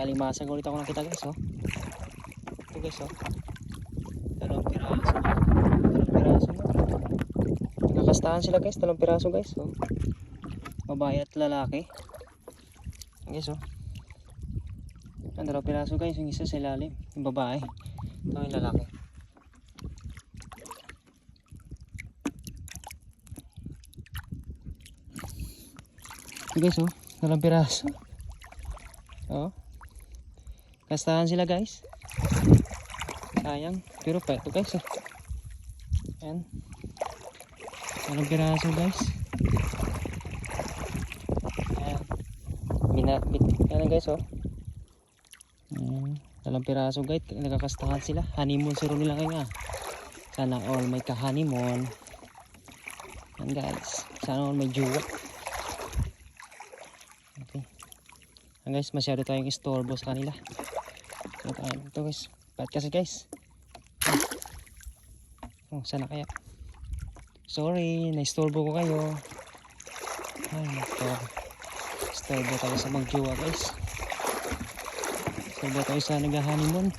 alimasag ulit ako nakita guys oh. Ito guys oh. Dalawang piraso. Dalawang piraso mo. Nakakastahan sila guys, dalawang piraso guys oh. Babae at lalaki. Guys oh. Ang dalawang piraso guys, yung isa sa ilalim, yung babae. Ito yung lalaki. Ito guys oh, dalawang piraso. Oh. Kastahan sila guys. Sayang. Pero pa ito guys oh. Ayan. Dalawang piraso guys. Ayan. Bina, bit, ayan guys oh. Ayan. Dalawang piraso guys. Nagkakastahan sila. Honeymoon siro nila kayo nga. Sana all may ka-honeymoon. Ayan guys. Sana all may jowa. Ayan guys, masyado tayong istorbo sa kanila. Ito, tayo. ito guys. Ba't kasi guys? Oh, sana kaya? Sorry, naistorbo ko kayo. Ay, nako. Istorbo tayo sa magjowa guys. Istorbo tayo sa nag-honeymoon.